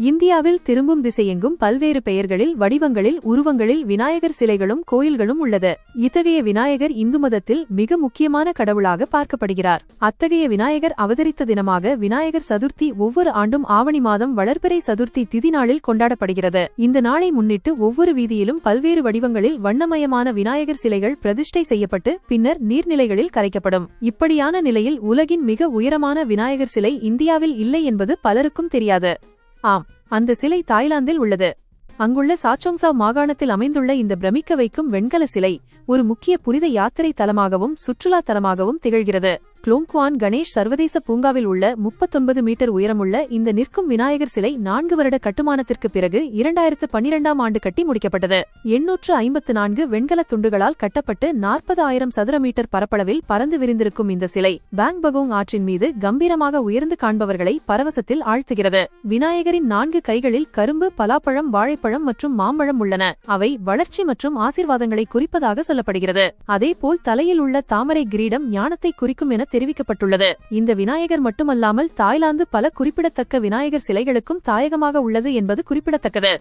இந்தியாவில் திரும்பும் திசையெங்கும் பல்வேறு பெயர்களில் வடிவங்களில் உருவங்களில் விநாயகர் சிலைகளும் கோயில்களும் உள்ளது. இத்தகைய விநாயகர் இந்து மதத்தில் மிக முக்கியமான கடவுளாக பார்க்கப்படுகிறார். அத்தகைய விநாயகர் அவதரித்த தினமாக விநாயகர் சதுர்த்தி ஒவ்வொரு ஆண்டும் ஆவணி மாதம் வளர்பிறை சதுர்த்தி திதி நாளில் கொண்டாடப்படுகிறது. இந்த நாளை முன்னிட்டு ஒவ்வொரு வீதியிலும் பல்வேறு வடிவங்களில் வண்ணமயமான விநாயகர் சிலைகள் பிரதிஷ்டை செய்யப்பட்டு பின்னர் நீர்நிலைகளில் கரைக்கப்படும். இப்படியான நிலையில் உலகின் மிக உயரமான விநாயகர் சிலை இந்தியாவில் இல்லை என்பது பலருக்கும் தெரியாது. ஆம் அந்த சிலை தாய்லாந்தில் உள்ளது. அங்குள்ள சாச்சோங்சா மாகாணத்தில் அமைந்துள்ள இந்த பிரமிக்க வைக்கும் வெண்கல சிலை ஒரு முக்கிய புனித யாத்திரை தலமாகவும் சுற்றுலா தலமாகவும் திகழ்கிறது. குளோங்குவான் கணேஷ் சர்வதேச பூங்காவில் உள்ள முப்பத்தொன்பது மீட்டர் உயரமுள்ள இந்த நிற்கும் விநாயகர் சிலை நான்கு வருட கட்டுமானத்திற்கு பிறகு இரண்டாயிரத்து பன்னிரெண்டாம் ஆண்டு கட்டி முடிக்கப்பட்டது. எண்ணூற்று ஐம்பத்து நான்கு வெண்கல துண்டுகளால் கட்டப்பட்டு நாற்பது ஆயிரம் சதுர மீட்டர் பரப்பளவில் பறந்து விரிந்திருக்கும் இந்த சிலை பேங் பகோங் ஆற்றின் மீது கம்பீரமாக உயர்ந்து காண்பவர்களை பரவசத்தில் ஆழ்த்துகிறது. விநாயகரின் நான்கு கைகளில் கரும்பு பலாப்பழம் வாழைப்பழம் மற்றும் மாம்பழம் உள்ளன. அவை வளர்ச்சி மற்றும் ஆசீர்வாதங்களை குறிப்பதாக சொல்லப்படுகிறது. அதேபோல் தலையில் உள்ள தாமரை கிரீடம் ஞானத்தை குறிக்கும் என தெரிவிக்கப்பட்டுள்ளது. இந்த விநாயகர் மட்டுமல்லாமல் தாய்லாந்து பல குறிப்பிடத்தக்க விநாயகர் சிலைகளுக்கும் தாயகமாக உள்ளது என்பது குறிப்பிடத்தக்கது.